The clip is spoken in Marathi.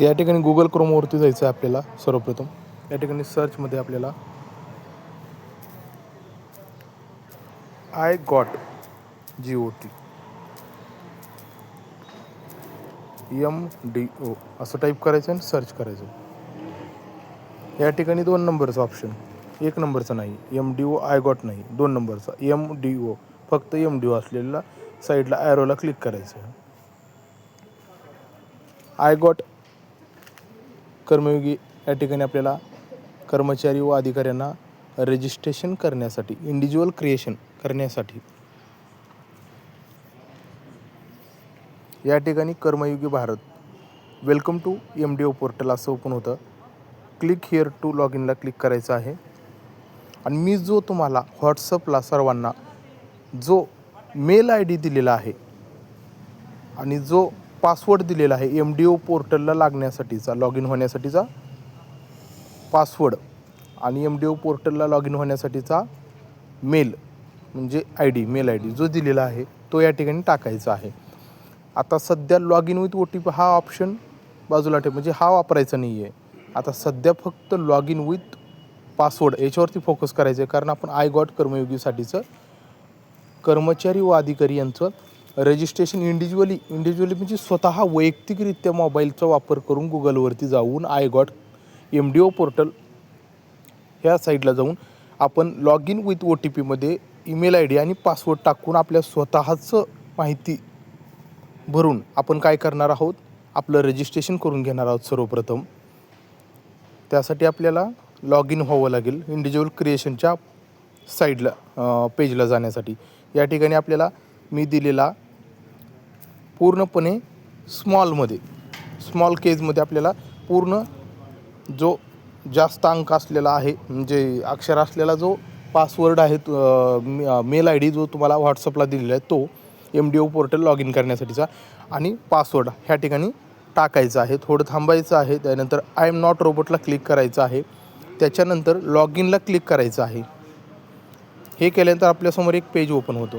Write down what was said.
या ठिकाणी गुगल क्रोमवरती जायचं आहे आपल्याला सर्वप्रथम. या ठिकाणी सर्चमध्ये आपल्याला iGOT G O T M D O असं टाईप करायचं आणि सर्च करायचं. या ठिकाणी दोन नंबरचं ऑप्शन एक नंबरचा नाही. M D O iGOT नाही. दोन नंबरचा एम डी ओ फक्त एम डी ओ असलेला साईडला ॲरोला क्लिक करायचं. आय गॉट कर्मयोगी या ठिकाणी आपल्याला कर्मचारी व अधिकाऱ्यांना रजिस्ट्रेशन करण्यासाठी इंडिव्हिज्युअल क्रिएशन करण्यासाठी या ठिकाणी Karmayogi Bharat welcome to M D O portal असं ओपन होतं. क्लिक हिअर टू लॉग इनला क्लिक करायचं आहे. आणि मी जो तुम्हाला व्हॉट्सअपला सर्वांना जो मेल आय डी दिलेला आहे आणि जो पासवर्ड दिलेला आहे एम डी ओ पोर्टलला लागण्यासाठीचा लॉग इन होण्यासाठीचा पासवर्ड आणि एम डी ओ पोर्टलला लॉग इन होण्यासाठीचा मेल म्हणजे I D mail I D जो दिलेला आहे तो या ठिकाणी टाकायचा आहे. आता सध्या log in with O T P हा ऑप्शन बाजूला ठेव म्हणजे हा वापरायचा नाही आहे आता सध्या फक्त लॉग इन विथ पासवर्ड याच्यावरती फोकस करायचं आहे कारण आपण आय गॉट कर्मयोगीसाठीचं कर्मचारी व अधिकारी यांचं रजिस्ट्रेशन इंडिव्हिज्युअली इंडिव्हिज्युअली म्हणजे स्वतः वैयक्तिकरित्या मोबाईलचा वापर करून गुगलवरती जाऊन iGOT M D O portal ह्या साईडला जाऊन आपण log in with O T पीमध्ये ईमेल आय डी आणि पासवर्ड टाकून आपल्या स्वतःचं माहिती भरून आपण काय करणार आहोत? आपलं रजिस्ट्रेशन करून घेणार आहोत सर्वप्रथम. त्यासाठी आपल्याला लॉग इन व्हावं लागेल इंडिव्हिज्युअल क्रिएशनच्या साईडला पेजला जाण्यासाठी. या ठिकाणी आपल्याला मी दिलेला पूर्णपणे स्मॉलमध्ये स्मॉल केजमध्ये आपल्याला पूर्ण जो जास्त अंक असलेला आहे म्हणजे अक्षर असलेला जो पासवर्ड आहे मेल आय डी जो तुम्हाला व्हॉट्सअपला दिलेला आहे तो M D O portal log in करण्यासाठीचा आणि पासवर्ड ह्या ठिकाणी टाकायचं आहे थोडं थांबायचं आहे त्यानंतर आय एम नॉट रोबोटला क्लिक करायचं आहे त्याच्यानंतर लॉग इनला क्लिक करायचं आहे. हे केल्यानंतर आपल्यासमोर एक पेज ओपन होतो.